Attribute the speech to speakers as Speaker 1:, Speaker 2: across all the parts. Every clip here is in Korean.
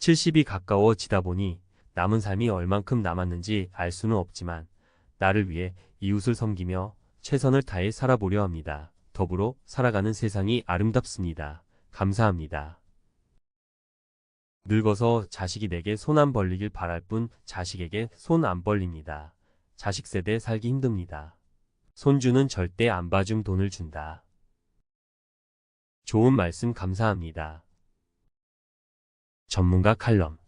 Speaker 1: 70이 가까워지다 보니 남은 삶이 얼만큼 남았는지 알 수는 없지만 나를 위해 이웃을 섬기며 최선을 다해 살아보려 합니다. 더불어 살아가는 세상이 아름답습니다. 감사합니다. 늙어서 자식이 내게 손 안 벌리길 바랄 뿐 자식에게 손 안 벌립니다. 자식 세대 살기 힘듭니다. 손주는 절대 안 봐줌 돈을 준다. 좋은 말씀 감사합니다. 전문가 칼럼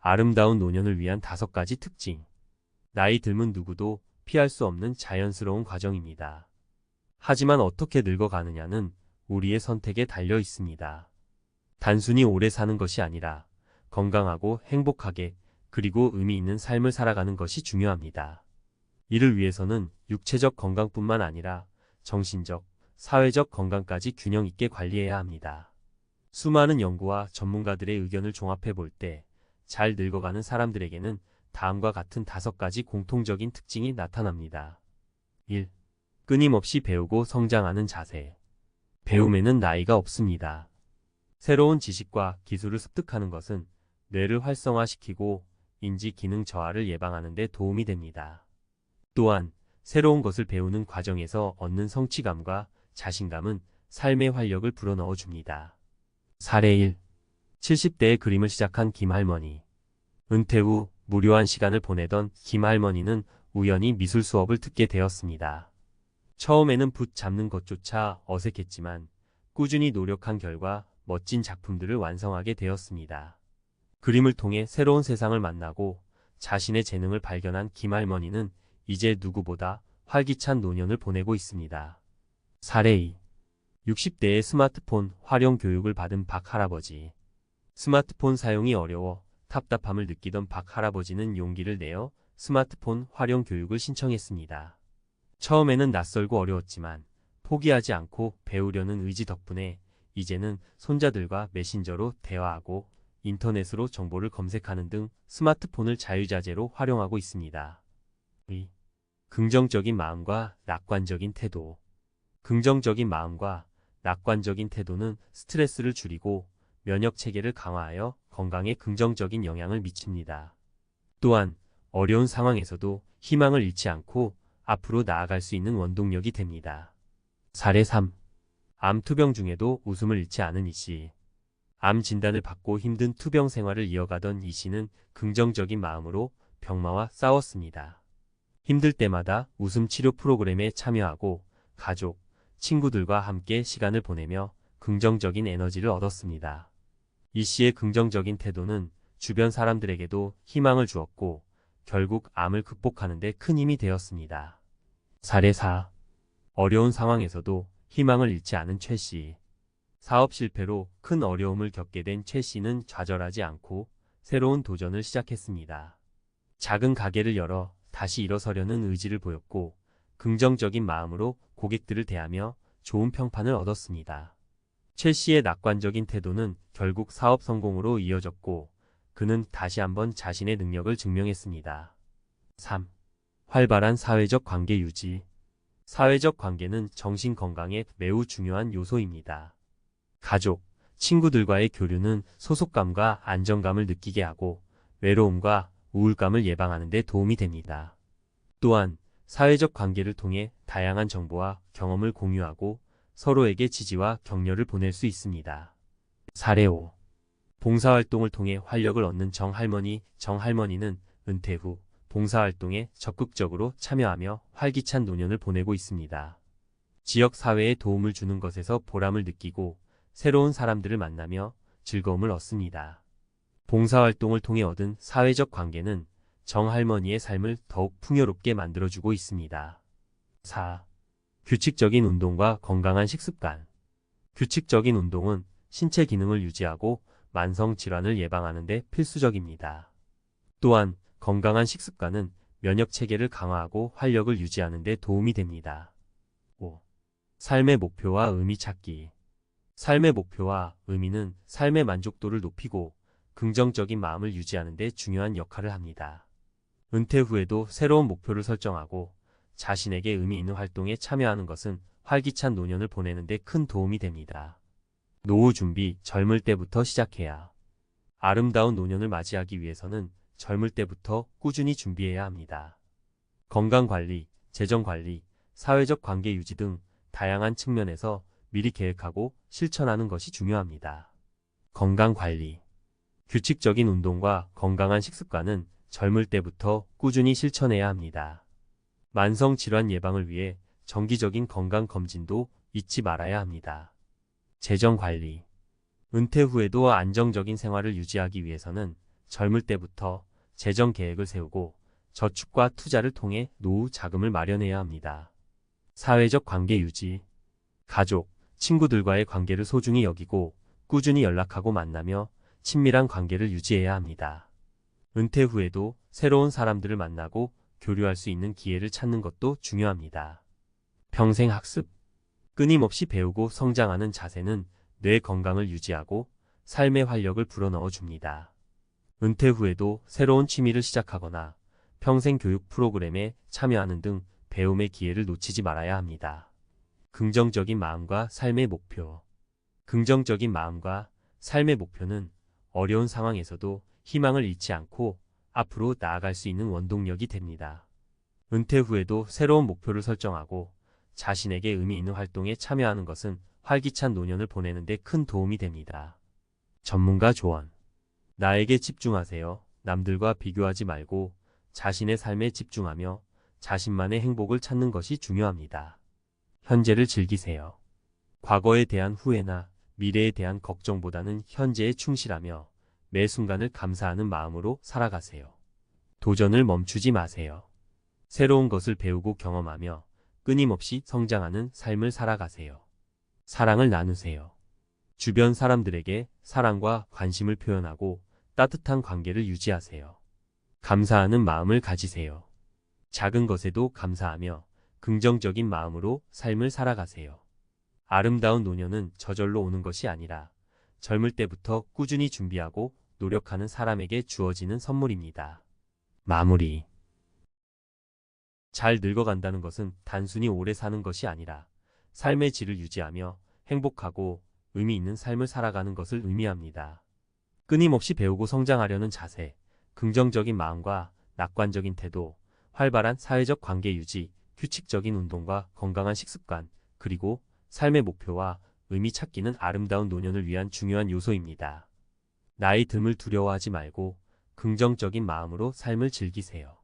Speaker 1: 아름다운 노년을 위한 다섯 가지 특징 나이 들면 누구도 피할 수 없는 자연스러운 과정입니다. 하지만 어떻게 늙어가느냐는 우리의 선택에 달려 있습니다. 단순히 오래 사는 것이 아니라 건강하고 행복하게 그리고 의미 있는 삶을 살아가는 것이 중요합니다. 이를 위해서는 육체적 건강뿐만 아니라 정신적, 사회적 건강까지 균형 있게 관리해야 합니다. 수많은 연구와 전문가들의 의견을 종합해 볼 때 잘 늙어가는 사람들에게는 다음과 같은 다섯 가지 공통적인 특징이 나타납니다. 1. 끊임없이 배우고 성장하는 자세. 배움에는 나이가 없습니다. 새로운 지식과 기술을 습득하는 것은 뇌를 활성화시키고 인지 기능 저하를 예방하는 데 도움이 됩니다. 또한 새로운 것을 배우는 과정에서 얻는 성취감과 자신감은 삶의 활력을 불어넣어 줍니다. 사례 1. 70대에 그림을 시작한 김할머니. 은퇴 후 무료한 시간을 보내던 김할머니는 우연히 미술 수업을 듣게 되었습니다. 처음에는 붓 잡는 것조차 어색했지만 꾸준히 노력한 결과 멋진 작품들을 완성하게 되었습니다. 그림을 통해 새로운 세상을 만나고 자신의 재능을 발견한 김할머니는 이제 누구보다 활기찬 노년을 보내고 있습니다. 사례 2. 60대의 스마트폰 활용 교육을 받은 박 할아버지. 스마트폰 사용이 어려워 답답함을 느끼던 박 할아버지는 용기를 내어 스마트폰 활용 교육을 신청했습니다. 처음에는 낯설고 어려웠지만 포기하지 않고 배우려는 의지 덕분에 이제는 손자들과 메신저로 대화하고 인터넷으로 정보를 검색하는 등 스마트폰을 자유자재로 활용하고 있습니다. 의. 긍정적인 마음과 낙관적인 태도. 긍정적인 마음과 낙관적인 태도는 스트레스를 줄이고 면역 체계를 강화하여 건강에 긍정적인 영향을 미칩니다. 또한 어려운 상황에서도 희망을 잃지 않고 앞으로 나아갈 수 있는 원동력이 됩니다. 사례 3. 암 투병 중에도 웃음을 잃지 않은 이 씨. 암 진단을 받고 힘든 투병 생활을 이어가던 이 씨는 긍정적인 마음으로 병마와 싸웠습니다. 힘들 때마다 웃음 치료 프로그램에 참여하고 가족, 친구들과 함께 시간을 보내며 긍정적인 에너지를 얻었습니다. 이 씨의 긍정적인 태도는 주변 사람들에게도 희망을 주었고 결국 암을 극복하는 데 큰 힘이 되었습니다. 사례 4. 어려운 상황에서도 희망을 잃지 않은 최 씨. 사업 실패로 큰 어려움을 겪게 된 최 씨는 좌절하지 않고 새로운 도전을 시작했습니다. 작은 가게를 열어 다시 일어서려는 의지를 보였고 긍정적인 마음으로 고객들을 대하며 좋은 평판을 얻었습니다. 최 씨의 낙관적인 태도는 결국 사업 성공으로 이어졌고 그는 다시 한번 자신의 능력을 증명했습니다. 3. 활발한 사회적 관계 유지. 사회적 관계는 정신 건강에 매우 중요한 요소입니다. 가족, 친구들과의 교류는 소속감과 안정감을 느끼게 하고 외로움과 우울감을 예방하는 데 도움이 됩니다. 또한 사회적 관계를 통해 다양한 정보와 경험을 공유하고 서로에게 지지와 격려를 보낼 수 있습니다. 사례 5. 봉사활동을 통해 활력을 얻는 정할머니, 정할머니는 은퇴 후 봉사활동에 적극적으로 참여하며 활기찬 노년을 보내고 있습니다. 지역 사회에 도움을 주는 것에서 보람을 느끼고 새로운 사람들을 만나며 즐거움을 얻습니다. 봉사활동을 통해 얻은 사회적 관계는 정할머니의 삶을 더욱 풍요롭게 만들어주고 있습니다. 4. 규칙적인 운동과 건강한 식습관. 규칙적인 운동은 신체 기능을 유지하고 만성 질환을 예방하는 데 필수적입니다. 또한 건강한 식습관은 면역 체계를 강화하고 활력을 유지하는 데 도움이 됩니다. 5. 삶의 목표와 의미 찾기. 삶의 목표와 의미는 삶의 만족도를 높이고 긍정적인 마음을 유지하는 데 중요한 역할을 합니다. 은퇴 후에도 새로운 목표를 설정하고 자신에게 의미 있는 활동에 참여하는 것은 활기찬 노년을 보내는 데 큰 도움이 됩니다. 노후 준비 젊을 때부터 시작해야. 아름다운 노년을 맞이하기 위해서는 젊을 때부터 꾸준히 준비해야 합니다. 건강관리, 재정관리, 사회적 관계 유지 등 다양한 측면에서 미리 계획하고 실천하는 것이 중요합니다. 건강관리 규칙적인 운동과 건강한 식습관은 젊을 때부터 꾸준히 실천해야 합니다. 만성 질환 예방을 위해 정기적인 건강 검진도 잊지 말아야 합니다. 재정 관리 은퇴 후에도 안정적인 생활을 유지하기 위해서는 젊을 때부터 재정 계획을 세우고 저축과 투자를 통해 노후 자금을 마련해야 합니다. 사회적 관계 유지 가족, 친구들과의 관계를 소중히 여기고 꾸준히 연락하고 만나며 친밀한 관계를 유지해야 합니다. 은퇴 후에도 새로운 사람들을 만나고 교류할 수 있는 기회를 찾는 것도 중요합니다. 평생 학습 끊임없이 배우고 성장하는 자세는 뇌 건강을 유지하고 삶의 활력을 불어넣어 줍니다. 은퇴 후에도 새로운 취미를 시작하거나 평생 교육 프로그램에 참여하는 등 배움의 기회를 놓치지 말아야 합니다. 긍정적인 마음과 삶의 목표 긍정적인 마음과 삶의 목표는 어려운 상황에서도 희망을 잃지 않고 앞으로 나아갈 수 있는 원동력이 됩니다. 은퇴 후에도 새로운 목표를 설정하고 자신에게 의미 있는 활동에 참여하는 것은 활기찬 노년을 보내는 데 큰 도움이 됩니다. 전문가 조언. 나에게 집중하세요. 남들과 비교하지 말고 자신의 삶에 집중하며 자신만의 행복을 찾는 것이 중요합니다. 현재를 즐기세요. 과거에 대한 후회나 미래에 대한 걱정보다는 현재에 충실하며 매 순간을 감사하는 마음으로 살아가세요. 도전을 멈추지 마세요. 새로운 것을 배우고 경험하며 끊임없이 성장하는 삶을 살아가세요. 사랑을 나누세요. 주변 사람들에게 사랑과 관심을 표현하고 따뜻한 관계를 유지하세요. 감사하는 마음을 가지세요. 작은 것에도 감사하며 긍정적인 마음으로 삶을 살아가세요. 아름다운 노년은 저절로 오는 것이 아니라 젊을 때부터 꾸준히 준비하고 노력하는 사람에게 주어지는 선물입니다. 마무리 잘 늙어간다는 것은 단순히 오래 사는 것이 아니라 삶의 질을 유지하며 행복하고 의미 있는 삶을 살아가는 것을 의미합니다. 끊임없이 배우고 성장하려는 자세, 긍정적인 마음과 낙관적인 태도, 활발한 사회적 관계 유지, 규칙적인 운동과 건강한 식습관, 그리고 삶의 목표와 의미 찾기는 아름다운 노년을 위한 중요한 요소입니다. 나이 듦을 두려워하지 말고 긍정적인 마음으로 삶을 즐기세요.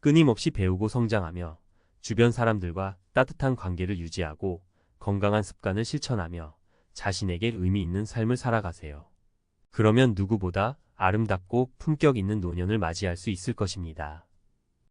Speaker 1: 끊임없이 배우고 성장하며 주변 사람들과 따뜻한 관계를 유지하고 건강한 습관을 실천하며 자신에게 의미 있는 삶을 살아가세요. 그러면 누구보다 아름답고 품격 있는 노년을 맞이할 수 있을 것입니다.